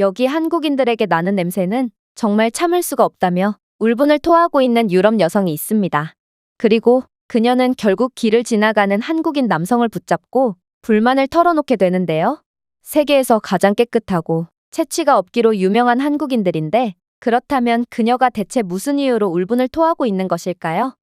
여기 한국인들에게 나는 냄새는 정말 참을 수가 없다며 울분을 토하고 있는 유럽 여성이 있습니다. 그리고 그녀는 결국 길을 지나가는 한국인 남성을 붙잡고 불만을 털어놓게 되는데요. 세계에서 가장 깨끗하고 채취가 없기로 유명한 한국인들인데 그렇다면 그녀가 대체 무슨 이유로 울분을 토하고 있는 것일까요?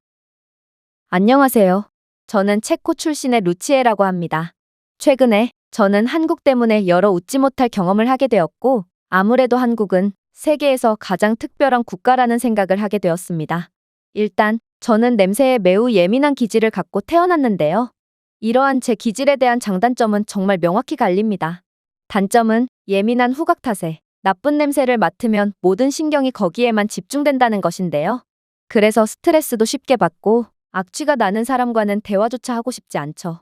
안녕하세요. 저는 체코 출신의 루치에라고 합니다. 최근에 저는 한국 때문에 여러 웃지 못할 경험을 하게 되었고 아무래도 한국은 세계에서 가장 특별한 국가라는 생각을 하게 되었습니다. 일단 저는 냄새에 매우 예민한 기질을 갖고 태어났는데요. 이러한 제 기질에 대한 장단점은 정말 명확히 갈립니다. 단점은 예민한 후각 탓에 나쁜 냄새를 맡으면 모든 신경이 거기에만 집중된다는 것인데요. 그래서 스트레스도 쉽게 받고 악취가 나는 사람과는 대화조차 하고 싶지 않죠.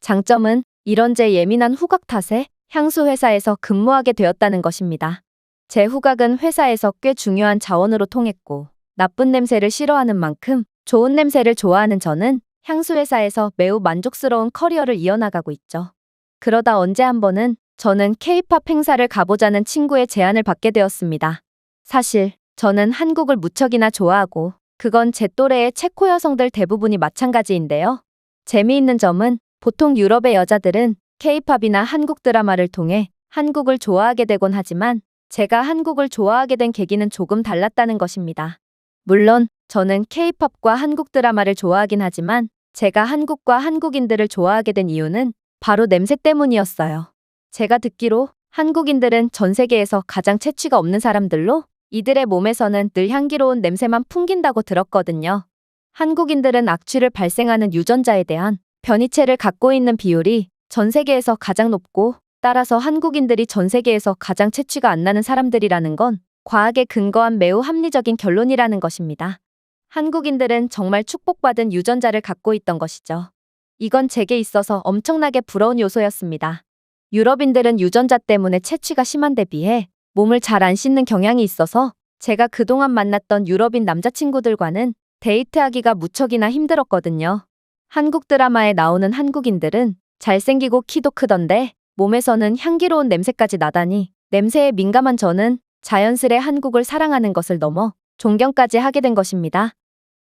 장점은 이런 제 예민한 후각 탓에 향수 회사에서 근무하게 되었다는 것입니다. 제 후각은 회사에서 꽤 중요한 자원으로 통했고 나쁜 냄새를 싫어하는 만큼 좋은 냄새를 좋아하는 저는 향수 회사에서 매우 만족스러운 커리어를 이어나가고 있죠. 그러다 언제 한 번은 저는 케이팝 행사를 가보자는 친구의 제안을 받게 되었습니다. 사실 저는 한국을 무척이나 좋아하고 그건 제 또래의 체코 여성들 대부분이 마찬가지인데요. 재미있는 점은 보통 유럽의 여자들은 케이팝이나 한국 드라마를 통해 한국을 좋아하게 되곤 하지만 제가 한국을 좋아하게 된 계기는 조금 달랐다는 것입니다. 물론 저는 케이팝과 한국 드라마를 좋아하긴 하지만 제가 한국과 한국인들을 좋아하게 된 이유는 바로 냄새 때문이었어요. 제가 듣기로 한국인들은 전 세계에서 가장 채취가 없는 사람들로 이들의 몸에서는 늘 향기로운 냄새만 풍긴다고 들었거든요. 한국인들은 악취를 발생하는 유전자에 대한 변이체를 갖고 있는 비율이 전 세계에서 가장 높고 따라서 한국인들이 전 세계에서 가장 채취가 안 나는 사람들이라는 건 과학에 근거한 매우 합리적인 결론이라는 것입니다. 한국인들은 정말 축복받은 유전자를 갖고 있던 것이죠. 이건 제게 있어서 엄청나게 부러운 요소였습니다. 유럽인들은 유전자 때문에 채취가 심한 데 비해 몸을 잘 안 씻는 경향이 있어서 제가 그동안 만났던 유럽인 남자친구들과는 데이트하기가 무척이나 힘들었거든요. 한국 드라마에 나오는 한국인들은 잘생기고 키도 크던데 몸에서는 향기로운 냄새까지 나다니 냄새에 민감한 저는 자연스레 한국을 사랑하는 것을 넘어 존경까지 하게 된 것입니다.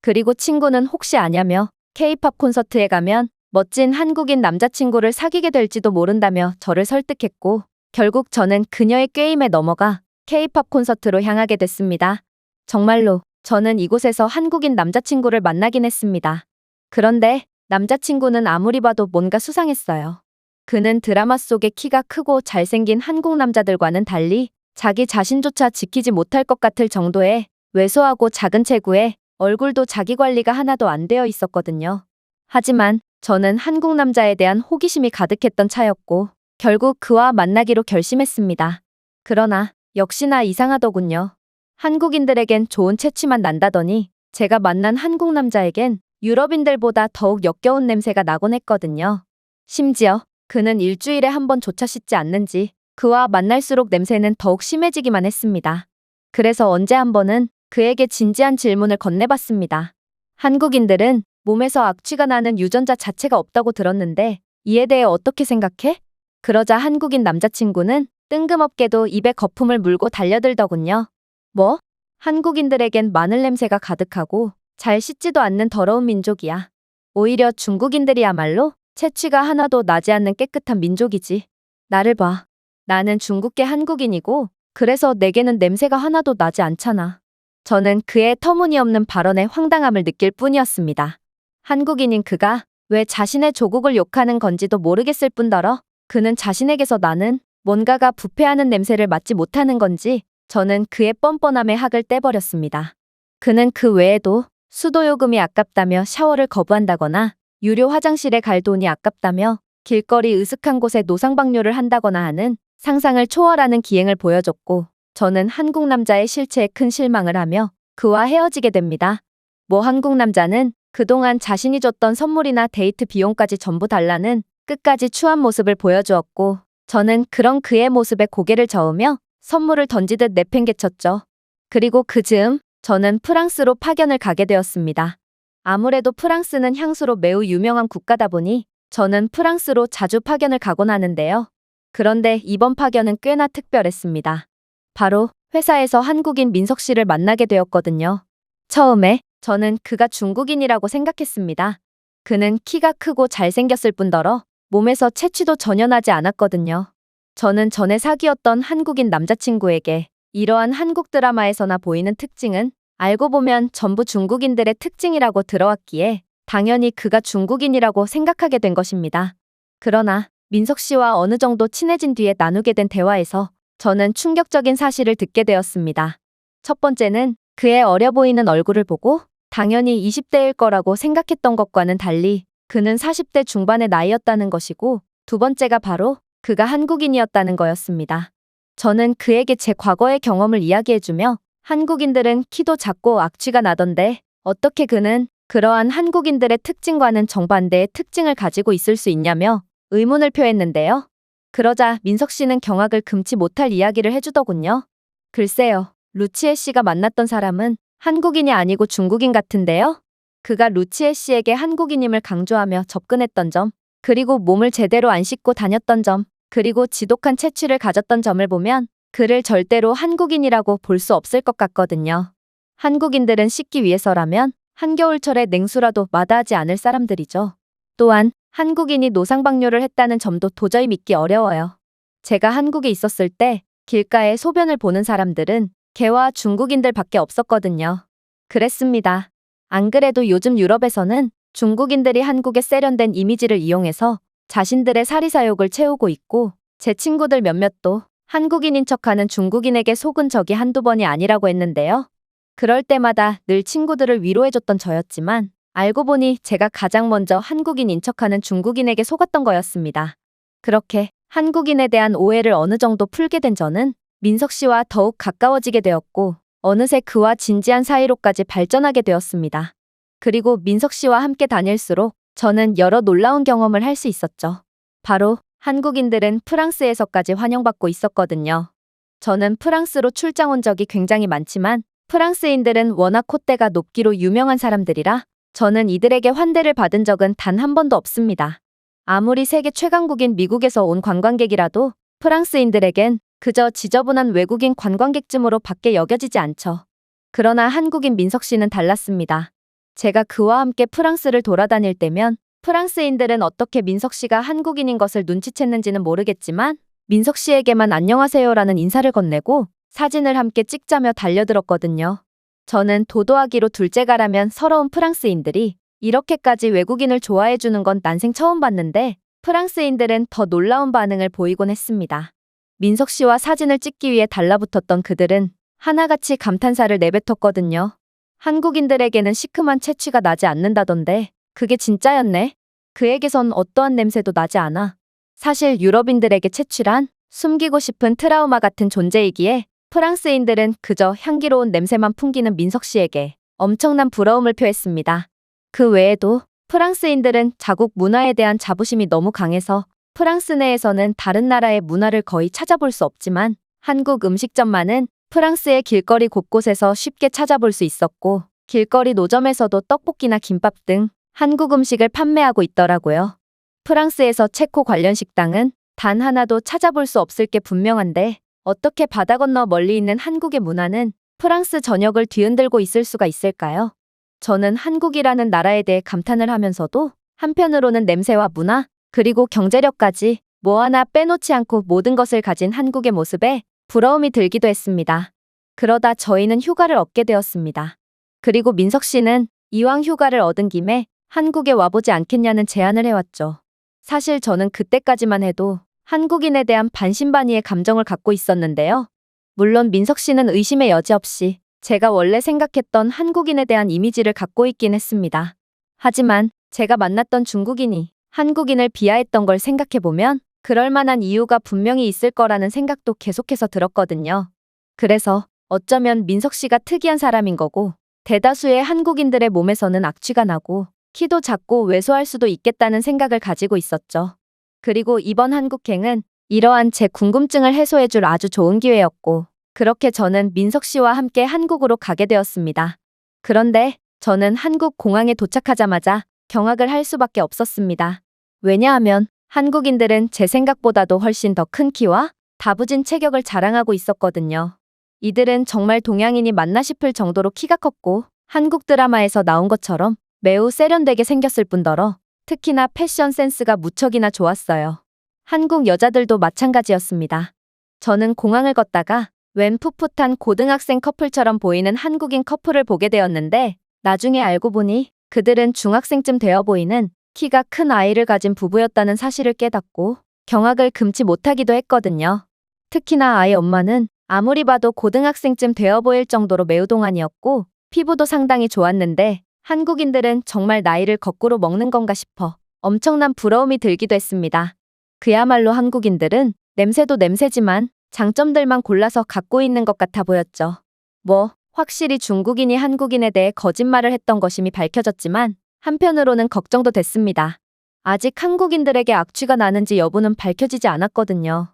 그리고 친구는 혹시 아냐며 K-팝 콘서트에 가면 멋진 한국인 남자친구를 사귀게 될지도 모른다며 저를 설득했고 결국 저는 그녀의 꾀임에 넘어가 K-팝 콘서트로 향하게 됐습니다. 정말로 저는 이곳에서 한국인 남자친구를 만나긴 했습니다. 그런데 남자친구는 아무리 봐도 뭔가 수상했어요. 그는 드라마 속의 키가 크고 잘생긴 한국 남자들과는 달리 자기 자신조차 지키지 못할 것 같을 정도의 왜소하고 작은 체구에 얼굴도 자기 관리가 하나도 안 되어 있었거든요. 하지만 저는 한국 남자에 대한 호기심이 가득했던 차였고 결국 그와 만나기로 결심했습니다. 그러나 역시나 이상하더군요. 한국인들에겐 좋은 채취만 난다더니 제가 만난 한국 남자에겐 유럽인들보다 더욱 역겨운 냄새가 나곤 했거든요. 심지어 그는 일주일에 한 번조차 씻지 않는지 그와 만날수록 냄새는 더욱 심해지기만 했습니다. 그래서 언제 한 번은 그에게 진지한 질문을 건네봤습니다. 한국인들은 몸에서 악취가 나는 유전자 자체가 없다고 들었는데 이에 대해 어떻게 생각해? 그러자 한국인 남자친구는 뜬금없게도 입에 거품을 물고 달려들더군요. 뭐? 한국인들에겐 마늘 냄새가 가득하고 잘 씻지도 않는 더러운 민족이야. 오히려 중국인들이야말로 채취가 하나도 나지 않는 깨끗한 민족이지. 나를 봐. 나는 중국계 한국인이고 그래서 내게는 냄새가 하나도 나지 않잖아. 저는 그의 터무니없는 발언에 황당함을 느낄 뿐이었습니다. 한국인인 그가 왜 자신의 조국을 욕하는 건지도 모르겠을 뿐더러 그는 자신에게서 나는 뭔가가 부패하는 냄새를 맡지 못하는 건지 저는 그의 뻔뻔함에 학을 떼버렸습니다. 그는 그 외에도 수도요금이 아깝다며 샤워를 거부한다거나 유료 화장실에 갈 돈이 아깝다며 길거리 으슥한 곳에 노상방뇨를 한다거나 하는 상상을 초월하는 기행을 보여줬고 저는 한국 남자의 실체에 큰 실망을 하며 그와 헤어지게 됩니다. 뭐 한국 남자는 그동안 자신이 줬던 선물이나 데이트 비용까지 전부 달라는 끝까지 추한 모습을 보여주었고 저는 그런 그의 모습에 고개를 저으며 선물을 던지듯 내팽개쳤죠. 그리고 그 즈음 저는 프랑스로 파견을 가게 되었습니다. 아무래도 프랑스는 향수로 매우 유명한 국가다 보니 저는 프랑스로 자주 파견을 가곤 하는데요. 그런데 이번 파견은 꽤나 특별했습니다. 바로 회사에서 한국인 민석 씨를 만나게 되었거든요. 처음에 저는 그가 중국인이라고 생각했습니다. 그는 키가 크고 잘생겼을 뿐더러 몸에서 채취도 전혀 나지 않았거든요. 저는 전에 사귀었던 한국인 남자친구에게 이러한 한국 드라마에서나 보이는 특징은 알고 보면 전부 중국인들의 특징이라고 들어왔기에 당연히 그가 중국인이라고 생각하게 된 것입니다. 그러나 민석 씨와 어느 정도 친해진 뒤에 나누게 된 대화에서 저는 충격적인 사실을 듣게 되었습니다. 첫 번째는 그의 어려 보이는 얼굴을 보고 당연히 20대일 거라고 생각했던 것과는 달리 그는 40대 중반의 나이였다는 것이고 두 번째가 바로 그가 한국인이었다는 거였습니다. 저는 그에게 제 과거의 경험을 이야기해주며 한국인들은 키도 작고 악취가 나던데 어떻게 그는 그러한 한국인들의 특징과는 정반대의 특징을 가지고 있을 수 있냐며 의문을 표했는데요. 그러자 민석 씨는 경악을 금치 못할 이야기를 해주더군요. 글쎄요, 루치에 씨가 만났던 사람은 한국인이 아니고 중국인 같은데요. 그가 루치에 씨에게 한국인임을 강조하며 접근했던 점, 그리고 몸을 제대로 안 씻고 다녔던 점, 그리고 지독한 채취를 가졌던 점을 보면 그를 절대로 한국인이라고 볼 수 없을 것 같거든요. 한국인들은 씻기 위해서라면 한겨울철에 냉수라도 마다하지 않을 사람들이죠. 또한 한국인이 노상방뇨를 했다는 점도 도저히 믿기 어려워요. 제가 한국에 있었을 때 길가에 소변을 보는 사람들은 개와 중국인들밖에 없었거든요. 그랬습니다. 안 그래도 요즘 유럽에서는 중국인들이 한국의 세련된 이미지를 이용해서 자신들의 사리사욕을 채우고 있고 제 친구들 몇몇도 한국인인 척하는 중국인에게 속은 적이 한두 번이 아니라고 했는데요. 그럴 때마다 늘 친구들을 위로해줬던 저였지만 알고 보니 제가 가장 먼저 한국인인 척하는 중국인에게 속았던 거였습니다. 그렇게 한국인에 대한 오해를 어느 정도 풀게 된 저는 민석 씨와 더욱 가까워지게 되었고 어느새 그와 진지한 사이로까지 발전하게 되었습니다. 그리고 민석 씨와 함께 다닐수록 저는 여러 놀라운 경험을 할 수 있었죠. 바로 한국인들은 프랑스에서까지 환영받고 있었거든요. 저는 프랑스로 출장 온 적이 굉장히 많지만 프랑스인들은 워낙 콧대가 높기로 유명한 사람들이라 저는 이들에게 환대를 받은 적은 단 한 번도 없습니다. 아무리 세계 최강국인 미국에서 온 관광객이라도 프랑스인들에겐 그저 지저분한 외국인 관광객쯤으로 밖에 여겨지지 않죠. 그러나 한국인 민석 씨는 달랐습니다. 제가 그와 함께 프랑스를 돌아다닐 때면 프랑스인들은 어떻게 민석 씨가 한국인인 것을 눈치챘는지는 모르겠지만 민석 씨에게만 안녕하세요라는 인사를 건네고 사진을 함께 찍자며 달려들었거든요. 저는 도도하기로 둘째가라면 서러운 프랑스인들이 이렇게까지 외국인을 좋아해주는 건 난생 처음 봤는데 프랑스인들은 더 놀라운 반응을 보이곤 했습니다. 민석 씨와 사진을 찍기 위해 달라붙었던 그들은 하나같이 감탄사를 내뱉었거든요. 한국인들에게는 시큼한 채취가 나지 않는다던데 그게 진짜였네. 그에게선 어떠한 냄새도 나지 않아. 사실 유럽인들에게 채취란 숨기고 싶은 트라우마 같은 존재이기에 프랑스인들은 그저 향기로운 냄새만 풍기는 민석 씨에게 엄청난 부러움을 표했습니다. 그 외에도 프랑스인들은 자국 문화에 대한 자부심이 너무 강해서 프랑스 내에서는 다른 나라의 문화를 거의 찾아볼 수 없지만 한국 음식점만은 프랑스의 길거리 곳곳에서 쉽게 찾아볼 수 있었고 길거리 노점에서도 떡볶이나 김밥 등 한국 음식을 판매하고 있더라고요. 프랑스에서 체코 관련 식당은 단 하나도 찾아볼 수 없을 게 분명한데 어떻게 바다 건너 멀리 있는 한국의 문화는 프랑스 전역을 뒤흔들고 있을 수가 있을까요? 저는 한국이라는 나라에 대해 감탄을 하면서도 한편으로는 냄새와 문화, 그리고 경제력까지 뭐 하나 빼놓지 않고 모든 것을 가진 한국의 모습에 부러움이 들기도 했습니다. 그러다 저희는 휴가를 얻게 되었습니다. 그리고 민석 씨는 이왕 휴가를 얻은 김에 한국에 와보지 않겠냐는 제안을 해왔죠. 사실 저는 그때까지만 해도 한국인에 대한 반신반의의 감정을 갖고 있었는데요. 물론 민석 씨는 의심의 여지 없이 제가 원래 생각했던 한국인에 대한 이미지를 갖고 있긴 했습니다. 하지만 제가 만났던 중국인이 한국인을 비하했던 걸 생각해보면 그럴 만한 이유가 분명히 있을 거라는 생각도 계속해서 들었거든요. 그래서 어쩌면 민석 씨가 특이한 사람인 거고 대다수의 한국인들의 몸에서는 악취가 나고 키도 작고 왜소할 수도 있겠다는 생각을 가지고 있었죠. 그리고 이번 한국행은 이러한 제 궁금증을 해소해 줄 아주 좋은 기회였고 그렇게 저는 민석 씨와 함께 한국으로 가게 되었습니다. 그런데 저는 한국 공항에 도착하자마자 경악을 할 수밖에 없었습니다. 왜냐하면 한국인들은 제 생각보다도 훨씬 더 큰 키와 다부진 체격을 자랑하고 있었거든요. 이들은 정말 동양인이 맞나 싶을 정도로 키가 컸고 한국 드라마에서 나온 것처럼 매우 세련되게 생겼을 뿐더러 특히나 패션 센스가 무척이나 좋았어요. 한국 여자들도 마찬가지였습니다. 저는 공항을 걷다가 웬 풋풋한 고등학생 커플처럼 보이는 한국인 커플을 보게 되었는데 나중에 알고 보니 그들은 중학생쯤 되어 보이는 키가 큰 아이를 가진 부부였다는 사실을 깨닫고 경악을 금치 못하기도 했거든요. 특히나 아이 엄마는 아무리 봐도 고등학생쯤 되어 보일 정도로 매우 동안이었고 피부도 상당히 좋았는데 한국인들은 정말 나이를 거꾸로 먹는 건가 싶어 엄청난 부러움이 들기도 했습니다. 그야말로 한국인들은 냄새도 냄새지만 장점들만 골라서 갖고 있는 것 같아 보였죠. 뭐, 확실히 중국인이 한국인에 대해 거짓말을 했던 것임이 밝혀졌지만 한편으로는 걱정도 됐습니다. 아직 한국인들에게 악취가 나는지 여부는 밝혀지지 않았거든요.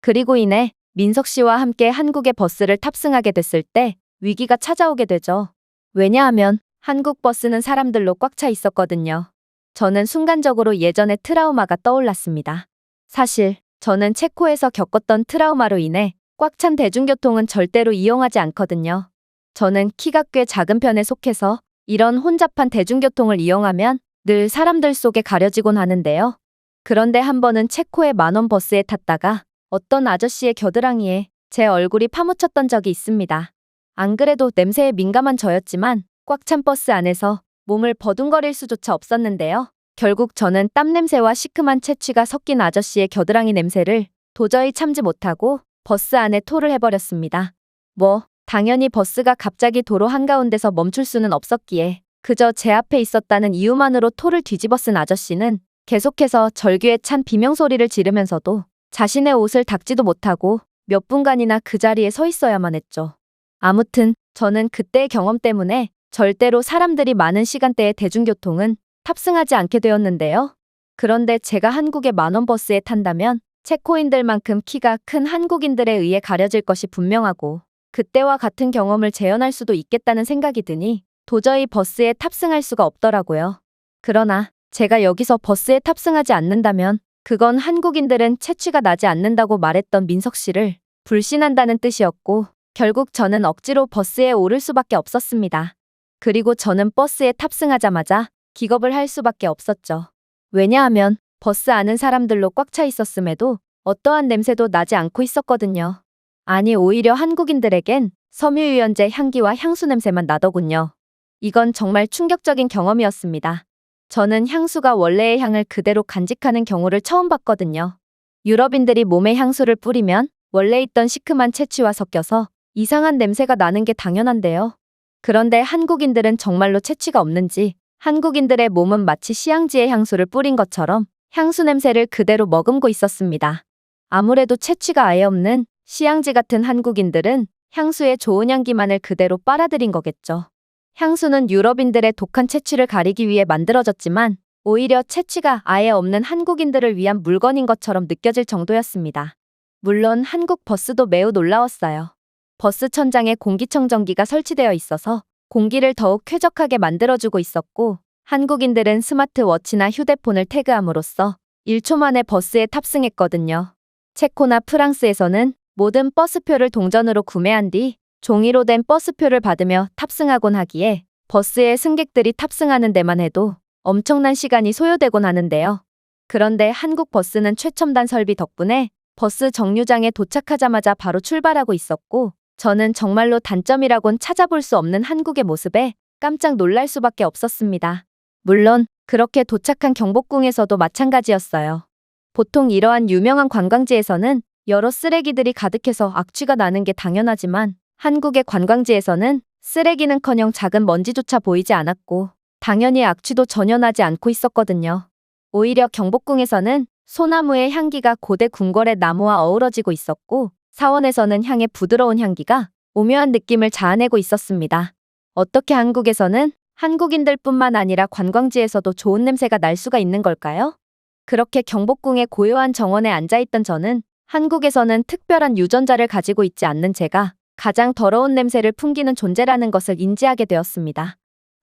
그리고 이내 민석 씨와 함께 한국의 버스를 탑승하게 됐을 때 위기가 찾아오게 되죠. 왜냐하면 한국 버스는 사람들로 꽉 차 있었거든요. 저는 순간적으로 예전의 트라우마가 떠올랐습니다. 사실 저는 체코에서 겪었던 트라우마로 인해 꽉 찬 대중교통은 절대로 이용하지 않거든요. 저는 키가 꽤 작은 편에 속해서 이런 혼잡한 대중교통을 이용하면 늘 사람들 속에 가려지곤 하는데요. 그런데 한 번은 체코의 만원 버스에 탔다가 어떤 아저씨의 겨드랑이에 제 얼굴이 파묻혔던 적이 있습니다. 안 그래도 냄새에 민감한 저였지만 꽉 찬 버스 안에서 몸을 버둥거릴 수조차 없었는데요. 결국 저는 땀 냄새와 시큼한 채취가 섞인 아저씨의 겨드랑이 냄새를 도저히 참지 못하고 버스 안에 토를 해버렸습니다. 뭐, 당연히 버스가 갑자기 도로 한가운데서 멈출 수는 없었기에 그저 제 앞에 있었다는 이유만으로 토를 뒤집어 쓴 아저씨는 계속해서 절규에 찬 비명소리를 지르면서도 자신의 옷을 닦지도 못하고 몇 분간이나 그 자리에 서 있어야만 했죠. 아무튼 저는 그때의 경험 때문에 절대로 사람들이 많은 시간대의 대중교통은 탑승하지 않게 되었는데요. 그런데 제가 한국의 만원 버스에 탄다면 체코인들만큼 키가 큰 한국인들에 의해 가려질 것이 분명하고 그때와 같은 경험을 재현할 수도 있겠다는 생각이 드니 도저히 버스에 탑승할 수가 없더라고요. 그러나 제가 여기서 버스에 탑승하지 않는다면 그건 한국인들은 채취가 나지 않는다고 말했던 민석 씨를 불신한다는 뜻이었고 결국 저는 억지로 버스에 오를 수밖에 없었습니다. 그리고 저는 버스에 탑승하자마자 기겁을 할 수밖에 없었죠. 왜냐하면 버스 안은 사람들로 꽉 차 있었음에도 어떠한 냄새도 나지 않고 있었거든요. 아니 오히려 한국인들에겐 섬유유연제 향기와 향수 냄새만 나더군요. 이건 정말 충격적인 경험이었습니다. 저는 향수가 원래의 향을 그대로 간직하는 경우를 처음 봤거든요. 유럽인들이 몸에 향수를 뿌리면 원래 있던 시큼한 채취와 섞여서 이상한 냄새가 나는 게 당연한데요. 그런데 한국인들은 정말로 채취가 없는지 한국인들의 몸은 마치 시향지의 향수를 뿌린 것처럼 향수 냄새를 그대로 머금고 있었습니다. 아무래도 채취가 아예 없는 시향지 같은 한국인들은 향수의 좋은 향기만을 그대로 빨아들인 거겠죠. 향수는 유럽인들의 독한 채취를 가리기 위해 만들어졌지만 오히려 채취가 아예 없는 한국인들을 위한 물건인 것처럼 느껴질 정도였습니다. 물론 한국 버스도 매우 놀라웠어요. 버스 천장에 공기청정기가 설치되어 있어서 공기를 더욱 쾌적하게 만들어주고 있었고 한국인들은 스마트워치나 휴대폰을 태그함으로써 1초 만에 버스에 탑승했거든요. 체코나 프랑스에서는 모든 버스표를 동전으로 구매한 뒤 종이로 된 버스표를 받으며 탑승하곤 하기에 버스에 승객들이 탑승하는 데만 해도 엄청난 시간이 소요되곤 하는데요. 그런데 한국 버스는 최첨단 설비 덕분에 버스 정류장에 도착하자마자 바로 출발하고 있었고 저는 정말로 단점이라곤 찾아볼 수 없는 한국의 모습에 깜짝 놀랄 수밖에 없었습니다. 물론 그렇게 도착한 경복궁에서도 마찬가지였어요. 보통 이러한 유명한 관광지에서는 여러 쓰레기들이 가득해서 악취가 나는 게 당연하지만 한국의 관광지에서는 쓰레기는커녕 작은 먼지조차 보이지 않았고 당연히 악취도 전혀 나지 않고 있었거든요. 오히려 경복궁에서는 소나무의 향기가 고대 궁궐의 나무와 어우러지고 있었고 사원에서는 향의 부드러운 향기가 오묘한 느낌을 자아내고 있었습니다. 어떻게 한국에서는 한국인들뿐만 아니라 관광지에서도 좋은 냄새가 날 수가 있는 걸까요? 그렇게 경복궁의 고요한 정원에 앉아있던 저는 한국에서는 특별한 유전자를 가지고 있지 않는 제가 가장 더러운 냄새를 풍기는 존재라는 것을 인지하게 되었습니다.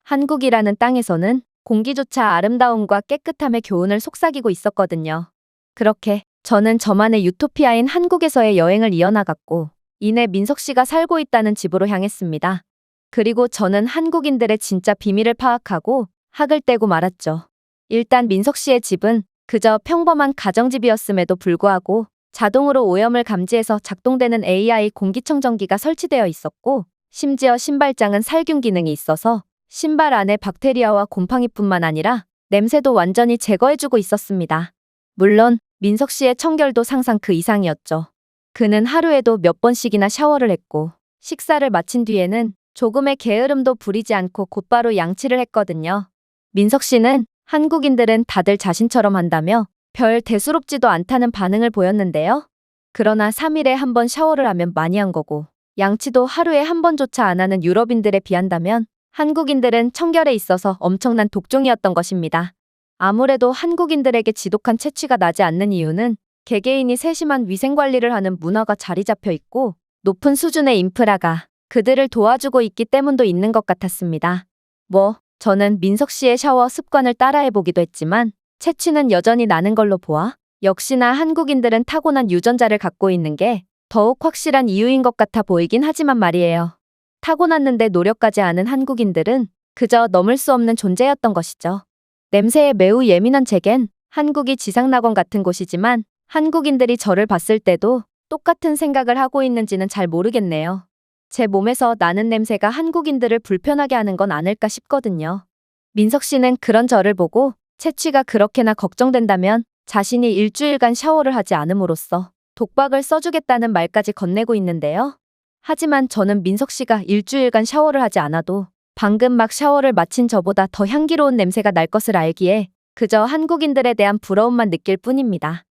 한국이라는 땅에서는 공기조차 아름다움과 깨끗함의 교훈을 속삭이고 있었거든요. 그렇게 저는 저만의 유토피아인 한국에서의 여행을 이어나갔고 이내 민석 씨가 살고 있다는 집으로 향했습니다. 그리고 저는 한국인들의 진짜 비밀을 파악하고 학을 떼고 말았죠. 일단 민석 씨의 집은 그저 평범한 가정집이었음에도 불구하고 자동으로 오염을 감지해서 작동되는 AI 공기청정기가 설치되어 있었고 심지어 신발장은 살균 기능이 있어서 신발 안에 박테리아와 곰팡이뿐만 아니라 냄새도 완전히 제거해주고 있었습니다. 물론 민석 씨의 청결도 상상 그 이상이었죠. 그는 하루에도 몇 번씩이나 샤워를 했고 식사를 마친 뒤에는 조금의 게으름도 부리지 않고 곧바로 양치를 했거든요. 민석 씨는 한국인들은 다들 자신처럼 한다며 별 대수롭지도 않다는 반응을 보였는데요. 그러나 3일에 한 번 샤워를 하면 많이 한 거고 양치도 하루에 한 번조차 안 하는 유럽인들에 비한다면 한국인들은 청결에 있어서 엄청난 독종이었던 것입니다. 아무래도 한국인들에게 지독한 채취가 나지 않는 이유는 개개인이 세심한 위생 관리를 하는 문화가 자리 잡혀 있고 높은 수준의 인프라가 그들을 도와주고 있기 때문도 있는 것 같았습니다. 뭐, 저는 민석 씨의 샤워 습관을 따라해 보기도 했지만 채취는 여전히 나는 걸로 보아 역시나 한국인들은 타고난 유전자를 갖고 있는 게 더욱 확실한 이유인 것 같아 보이긴 하지만 말이에요. 타고났는데 노력까지 않은 한국인들은 그저 넘을 수 없는 존재였던 것이죠. 냄새에 매우 예민한 제겐 한국이 지상낙원 같은 곳이지만 한국인들이 저를 봤을 때도 똑같은 생각을 하고 있는지는 잘 모르겠네요. 제 몸에서 나는 냄새가 한국인들을 불편하게 하는 건 아닐까 싶거든요. 민석 씨는 그런 저를 보고 채취가 그렇게나 걱정된다면 자신이 일주일간 샤워를 하지 않음으로써 독박을 써주겠다는 말까지 건네고 있는데요. 하지만 저는 민석 씨가 일주일간 샤워를 하지 않아도 방금 막 샤워를 마친 저보다 더 향기로운 냄새가 날 것을 알기에 그저 한국인들에 대한 부러움만 느낄 뿐입니다.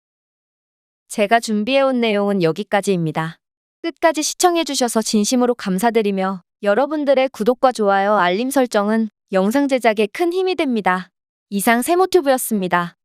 제가 준비해온 내용은 여기까지입니다. 끝까지 시청해주셔서 진심으로 감사드리며 여러분들의 구독과 좋아요, 알림 설정은 영상 제작에 큰 힘이 됩니다. 이상 세모튜브였습니다.